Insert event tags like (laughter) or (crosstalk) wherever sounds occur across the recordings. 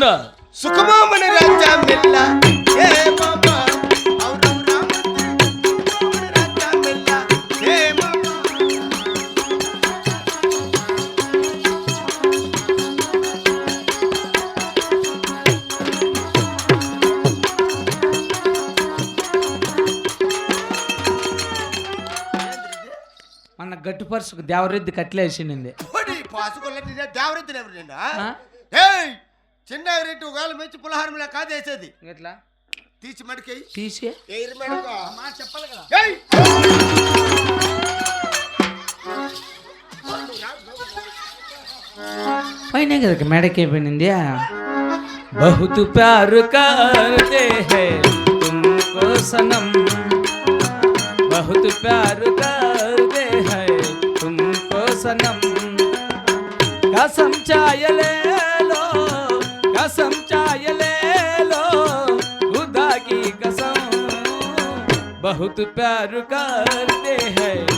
అవును సుఖమామని రాజ్యం మెల్ల. ఏ బాబా మెల్ల. ఏ మన గట్టు పరుసుకు దేవరెద్ది కట్లేసింది ఎవరు చిన్నారెడ్డి ఒకవేళ మెచ్చి పులహారంలా కాదేసేది ఎట్లా? తీసి మడికేయి తీసే? మాట చెప్పాలి కదా. పైన కదా మేడకి అయిపోయింది. బహుత్ ప్యారు కర్తే హే తుమ్కో సనం బహుత్ ప్యారు కర్తే హై తుమ్కో సనం కసం చాయలే बहुत प्यार करते हैं।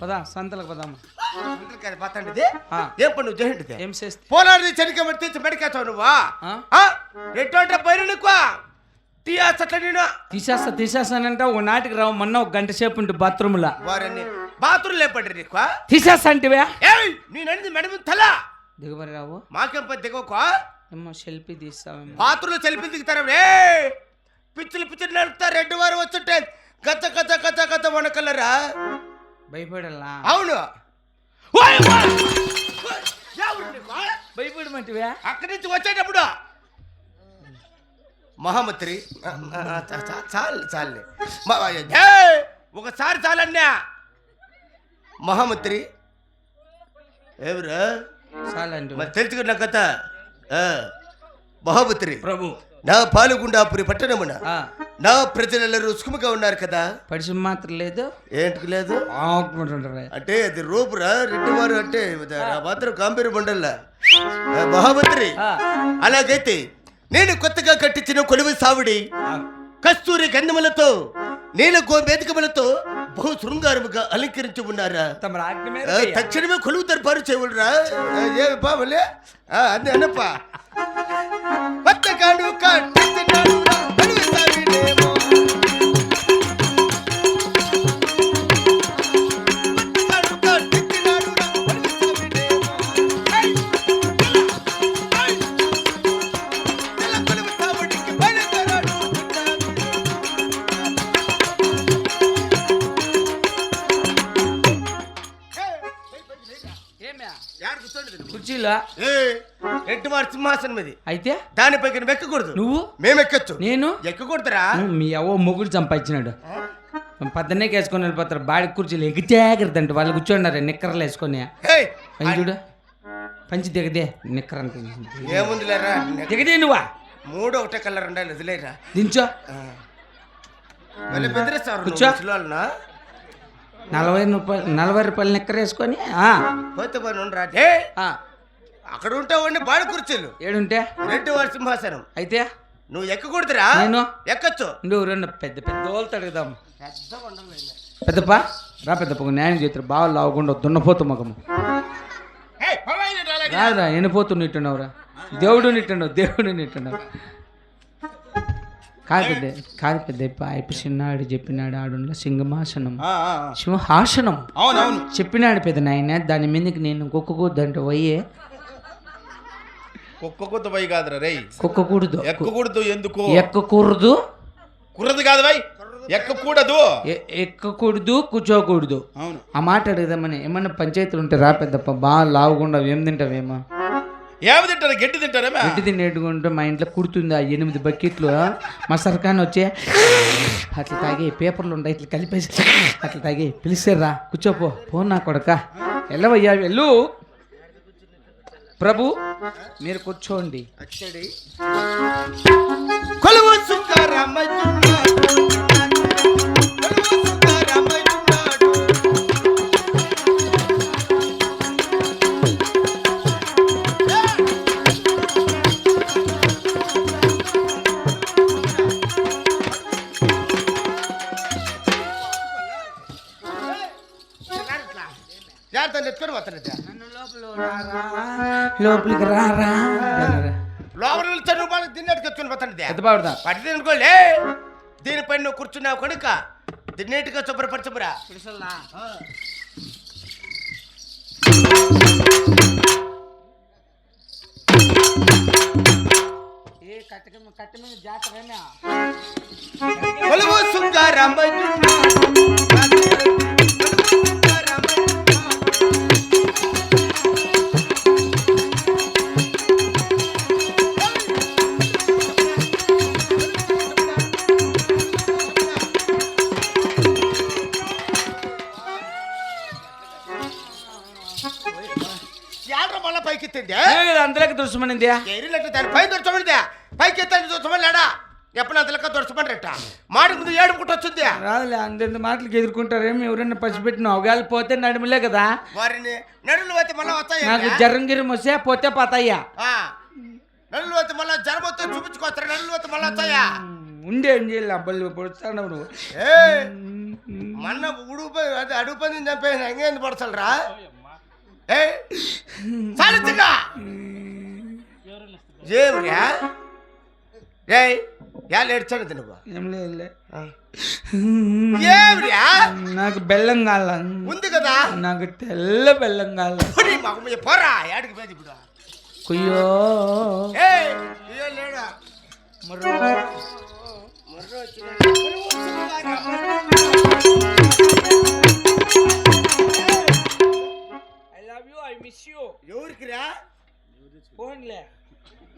పదా సంతలకు పదామా? ఆ. ఏం పని నువ్వు చేయండిది ఏం చేస్తే? పోలాడి చెనికమ్మడి తెచ్చి మెడికేస్తావు నువ్వా? ఆ? ఎటువంటి పైరు నీకు? తీయాసట్ల నేను తీసేస్తా తీసేస్తానంటే ఒక నాటికి రావు మొన్న ఒక గంట సేపు ఉంటే బాత్రూమ్లా. వారిని బాత్రూమ్ లేపండి నీకు? తీసేస్తా అంటివే. ఏయ్ నేననేది మెడమి తల. దిగుబడి రావు. మాకేం పని దిగవకో ఏమో సెల్ఫీ తీస్తావేమో. బాత్రూంలో చెలిపి దిగుతారా ఏ! పిచ్చులు పిచ్చులు నడుపుతా రెండు వారు వచ్చుంటే గత గత గత గత వనకల్లరా భయపడలా? అవును? భయపడమంటివే? అక్కడి నుంచి వచ్చేటప్పుడు. మహామంత్రి చాలు ఏయ్! ఒకసారి చాలన్నా మహామంత్రి ఎవరు? చాలండి. మరి తెలుసుకున్న కథ మహామంత్రి. ప్రభు. నా పాలుగుండాపురి పట్టణమున నా ప్రజలెల్లరూ సుఖముగా ఉన్నారు కదా? పడిసి మాత్రం లేదు. ఏంటికి లేదు? ఆకుంటుంటారు. అంటే అది రూపురా రెడ్డివారు అంటే ఆ మాత్రం కాంబీరు బండల్లా మహామంత్రి అలాగైతే నేను కొత్తగా కట్టించిన కొలువు సావుడి కస్తూరి గంధములతో నీల గో వేదికములతో బహు శృంగారముగా అలంకరించి ఉన్నారా? తక్షణమే కొలువు దర్బారు చేయవుడురా ఏ బావలే అంది అన్నప్ప. కట్టించినాడు రా, కుర్చీలో? రెడ్డి వారి సింహాసనం ఇది. అయితే? దానిపై నువ్వు ఎక్కకూడదు. నువ్వు? మేము ఎక్కచ్చు. నేను? ఎక్కకూడదురా. మీ అవ్వ మొగుడు సంపాదించినాడు పద్దనే వేసుకొని వెళ్ళిపోతారు. బాడి కుర్చీలు ఎగితేగరదు అంటే వాళ్ళు కూర్చోన్నారు నిక్కర్లు వేసుకొని. పని చూడు. పంచి దిగదే నిక్కర్ ఏముంది లేరా దిగదే నువ్వా? మూడు ఒకటే కలర్ ఉండాలి వదిలేరా? దించో. కూర్చో. నలభై రూపాయలు నలభై రూపాయలు నిక్కర్ వేసుకొని పోతే పని ఉండరా. ఏ ఆ, అక్కడ ఉంటావండి బాడి కుర్చీలు. ఏడుంటే? రెడ్డి వారి సింహాసనం. అయితే? నువ్వు ఎక్కకూడదురా? నేను? ఎక్కచ్చు? నువ్వు రెండు పెద్ద పెద్ద వాళ్ళతో అడుగుదాం పెద్దప్ప రా పెద్దప్ప న్యాయం చేస్తారు బాగా లావకుండా దున్నపోతు మగము రాదురా ఎనిపోతు నిట్టున్నావురా. దేవుడు నిట్టున్నావు దేవుడు నిట్టున్నావు. కాదు పెద్ద కాదు పెద్ద చిన్నాడు చెప్పినాడు ఆడుండ్ల సింగమాసనం సింహాసనం. అవునవును. చెప్పినాడు పెద్ద నాయన దాని మీదకి నేను కుక్కకూద్దంటే పోయే కుక్క కుత్త పోయి కాదురా రేయ్. కుక్కకూడదు. ఎక్కకూడదు ఎందుకు? ఎక్కకూడదు. కుర్రది కాదు భయ్ ఎక్కకూడదు. ఎక్కకూడదు కూర్చోకూడదు. అవును. ఆ మాట అడుగుదామని ఏమన్నా పంచాయతీలు ఉంటే రా పెద్దప్ప బాగా లావుకుండా ఏం తింటావేమో. ఏమి తింటారు? గడ్డి తింటారేమే గడ్డి తినేట్టుకుంటే మా ఇంట్లో కుడుతుంది ఆ ఎనిమిది బకెట్లు. మా సర్కాన్ వచ్చి అట్లా తాగి పేపర్లు ఉంటాయి ఇట్లా కలిపేసి అట్లా తాగి పిలిచారా కూర్చోపో పో నా కొడక. వెళ్ళవయ్యా వెళ్ళు. ప్రభు మీరు కూర్చోండి. అచ్చడి కొలువు జాగ్రత్త నెత్తుకొని పోతానట లోపలికి రారా లోపల చదువు బాగా తిన్నట్టుకు ఎత్తుకొని బాగుదా? పడితే అనుకోలే దీనిపై నువ్వు కూర్చున్నావు కనుక దీన్నిటిగా శుభ్రపరచబురా. సుందరమ్మయున్నాడు. కొలువు మళ్ళా పైకి ఎత్తింది అందరికి దుర్శమనింది ఎరిలట్టు దాని పైన దొరచబడింది పైకి ఎత్తాను దొరచమన్నాడా ఎప్పుడు అంతలక్క దొరచమన్నట్ట మాడి ముందు ఏడుపుకుంటూ వచ్చింది రాదులే అందరి మాటలకి ఎదుర్కొంటారేమో? ఎవరైనా పసిపెట్టిన అవగాలు పోతే నడిమిలే కదా. వారిని నడులు అయితే మళ్ళీ వస్తాయి? నాకు జరంగిరి వస్తే పోతే పోతాయ్యా నడులు అయితే మళ్ళీ జ్వరం వస్తే చూపించుకోవస్తారు నడులు అయితే మళ్ళీ వస్తాయా? ఉండే ఏం చేయాలి? అబ్బాయి పొడుస్తాడు నువ్వు ఏ! మొన్న ఉడుపు అది అడుగు పంది చంపేసిన ఎంగేంది పడతారా ఏ! ఏమిరా ఏ యాళ్ళు ఏడ్చాను తినుకో ఏం లేదులే ఏమిరా నాకు బెల్లం కాల ఉంది కదా నాకు తెల్ల బెల్లం కాల పోనీ మాకు మీద పోరా యాడికి పోయింది ఇప్పుడు కుయ్యో ఏ ఇయ్యో లేడా మర్రో. మర్రో వచ్చిన ఎవరికి రా పోన్లే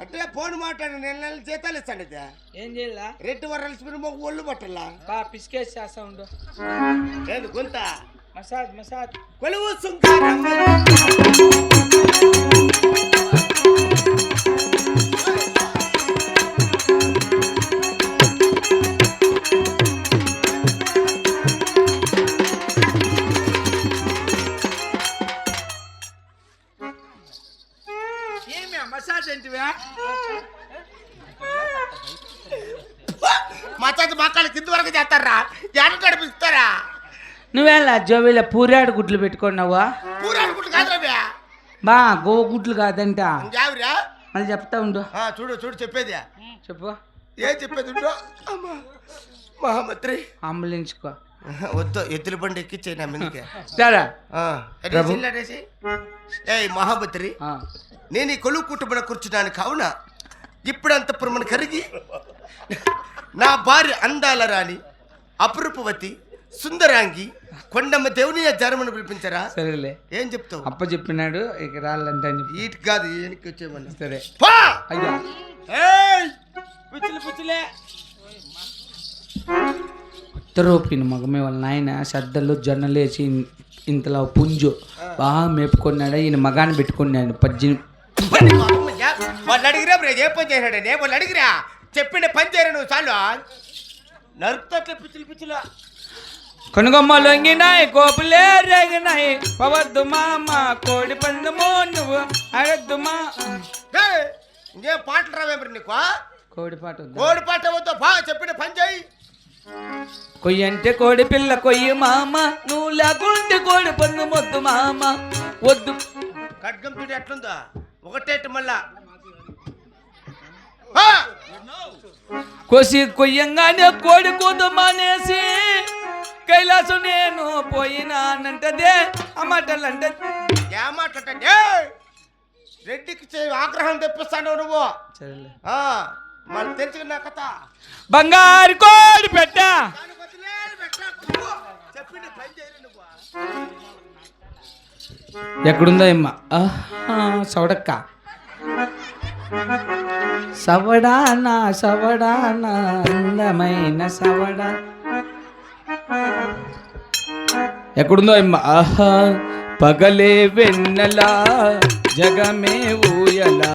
అంటే ఫోన్ మాట్లాడి నెల నెల జీతాలు ఇస్తాను ఇది. ఏం చేయాలా? రెడ్డి వరల్సి మాకు ఒళ్ళు పట్టాలా. బా పిసికేసి చేస్తా ఉండు. లేదు గుంత? Massage massage. కొలువు సుంకారమ్మ మసాజ్ ఏంటివా మా చేతి మక్కలు కింద వరకు చేస్తారా? ఎడ నడిపిస్తారా నువ్వేలా జోబీలో పూరాడు గుడ్లు పెట్టుకున్నావా? పూర అనుకుంటు కాదురా బా. గోవ గుడ్లు కాదంట. జావిరా మళ్ళీ చెప్తా ఉండు. చూడు చూడు చెప్పేది. చెప్పు. ఏం చెప్పేది ఉండు? అమ్మా మహామంత్రి. అంబులెన్స్ కో (laughs) వద్దు ఎద్దుల బండి ఎక్కిచ్చాయి నా మీదకి. సరే. ప్రభు. ఏ మహామంత్రి ఆ. నేను ఈ కొలువు కుటుంబన కూర్చున్నాను కావున ఇప్పుడంతపురం కరిగి నా భార్య అందాల రాణి అపురూపవతి సుందరాంగి కొండమ్మ దేవుని జరమను పిలిపించరా? సరేలే. ఏం చెప్తావు? అప్ప చెప్పినాడు ఇక రాళ్ళంటే అని చెప్పి. ఈటి కాదు వెనక్కి వచ్చేమన్నా సరే. పా! అయ్యా. ఏయ్! పిచ్చిలు పిచ్చిలే. ఉత్తరూపిన మగమే వాళ్ళ నాయన సద్దలు జొన్నలేసి ఇంతలో పుంజు బాగా మేపుకున్నాడు. ఈయన మగాన్ని పెట్టుకున్నాడు. మామయ్య. వాళ్ళు అడిగిరా బ్రే ఏ పని చేశాడని వాళ్ళు అడిగిరా చెప్పిండే పని చేయరా నువ్వు చాలు. నరుకుతట్లే పిచ్చిలు పిచ్చిలు. కొనుగొమ్మ లొంగినాయి కోపులే రేగినాయి. పవద్దు మామ కోడి పందము నువ్వు అడద్దు మా! ఇంకేం పాటలు రావే మరి నీకు కోడి పాట? కోడి పాట వద్దు? బా చెప్పిన పని చేయి. కొయ్యి అంటే కోడి పిల్ల కొయ్యి మామ నువ్వు లేకుంటే కోడి పందు మొద్దు మామ. వద్దు. ఖడ్గం చూడు ఎట్లుందో. ఒకటేటి మళ్ళా. ఆ! కొసి కొయ్యంగానే కోడి కూతు మానేసి కైలాసం నేను పోయినానంటదే ఆ మాటలు అంటే ఏ మాట్లాడండి ఏయ్! రెడ్డికి ఆగ్రహం తెప్పిస్తాను నువ్వు. సరేలే. ఆ, మళ్ళీ తెచ్చుకున్న కథ. బంగారు కోడి పెట్ట. ఎక్కడుందో ఆహా, సవడక్క. సవడానా సవడానా అందమైన సవడా. ఎక్కడుందో అమ్మ? ఆహా పగలే వెన్నెలా జగమే ఊయలా.